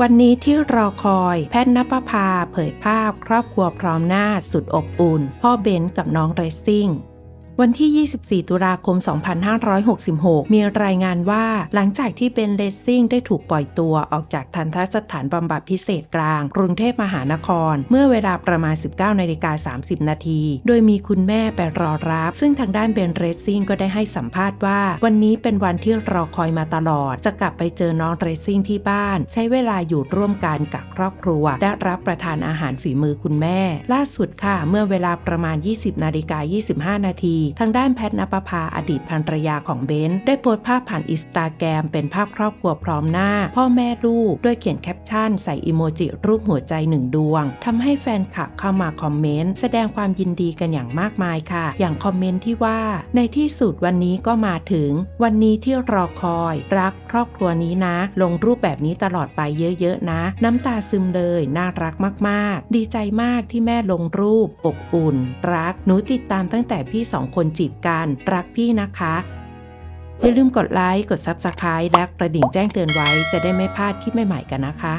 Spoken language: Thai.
วันนี้ที่รอคอยแพทย์นภพาเผยภาพ ครอบครัวพร้อมหน้าสุดอบอุ่น พ่อเบนซ์กับน้องเรซซิ่ง วันที่ 24 ตุลาคม 2566 มีรายงานว่า หลังจากที่เบนเลสซิ่งได้ถูกปล่อยตัวออกจากทันทสถานบำบัดพิเศษกลาง กรุงเทพมหานคร เมื่อเวลาประมาณ 19นาฬิกา30 นาที โดยมีคุณแม่ไปรอรับ ซึ่งทางด้านเบนเรสซิ่งก็ได้ให้สัมภาษณ์ว่า วันนี้เป็นวันที่รอคอยมาตลอด จะกลับไปเจอน้องเรสซิ่งที่บ้าน ใช้เวลาอยู่ร่วมกันกับครอบครัว และรับประทานอาหารฝีมือคุณแม่ ล่าสุดค่ะ เมื่อเวลาประมาณ 20นาฬิกา25 นาทีทางด้านแพทย์นปภาอดีตภรรยาของเบนซ์ได้โพสต์ภาพผ่านอินสตาแกรมเป็นภาพครอบครัวพร้อมหน้า พ่อแม่ลูกด้วยเขียนแคปชั่นใส่อิโมจิรูปหัวใจหนึ่งดวงทำให้แฟนคลับเข้ามาคอมเมนต์แสดงความยินดีกันอย่างมากมายค่ะ อย่างคอมเมนต์ที่ว่า ในที่สุดวันนี้ก็มาถึง วันนี้ที่รอคอย รักครอบครัวนี้นะ ลงรูปแบบนี้ตลอดไปเยอะๆนะ น้ำตาซึมเลย น่ารักมากๆ ดีใจมากที่แม่ลงรูปอบอุ่น รักหนูติดตามตั้งแต่พี่สองคนจีบกันรักพี่นะคะ อย่าลืมกดไลค์ กด Subscribe และกระดิ่งแจ้งเตือนไว้จะได้ไม่พลาดคลิปใหม่ๆกันนะคะ